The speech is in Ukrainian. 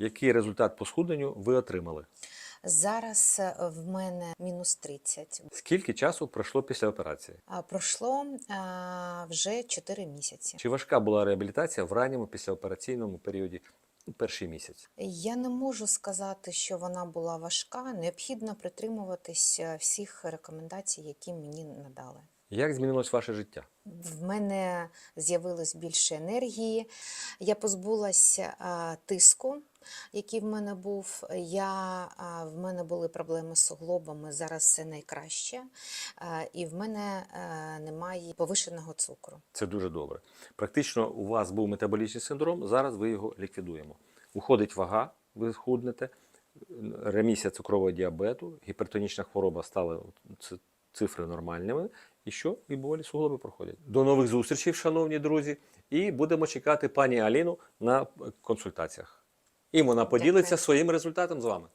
Який результат по схудненню ви отримали? Зараз е, в мене мінус 30. Скільки часу пройшло після операції? А пройшло а, вже 4 місяці. Чи важка була реабілітація в ранньому післяопераційному періоді перший місяць? Я не можу сказати, що вона була важка. Необхідно притримуватись е, всіх рекомендацій, які мені надали. Як змінилось ваше життя? В мене з'явилось більше енергії. Я позбулася а, тиску, який в мене був. Я, а, в мене були проблеми з суглобами. Зараз все найкраще. А, і в мене а, немає повишеного цукру. Це дуже добре. Практично у вас був метаболічний синдром, зараз ви його ліквідуємо. Уходить вага, ви худнете, ремісія цукрового діабету, гіпертонічна хвороба стали ц- цифри нормальними. І що? І болі суглоби проходять. До нових зустрічей, шановні друзі, і будемо чекати пані Аліну на консультаціях. І вона поділиться своїм результатом з вами.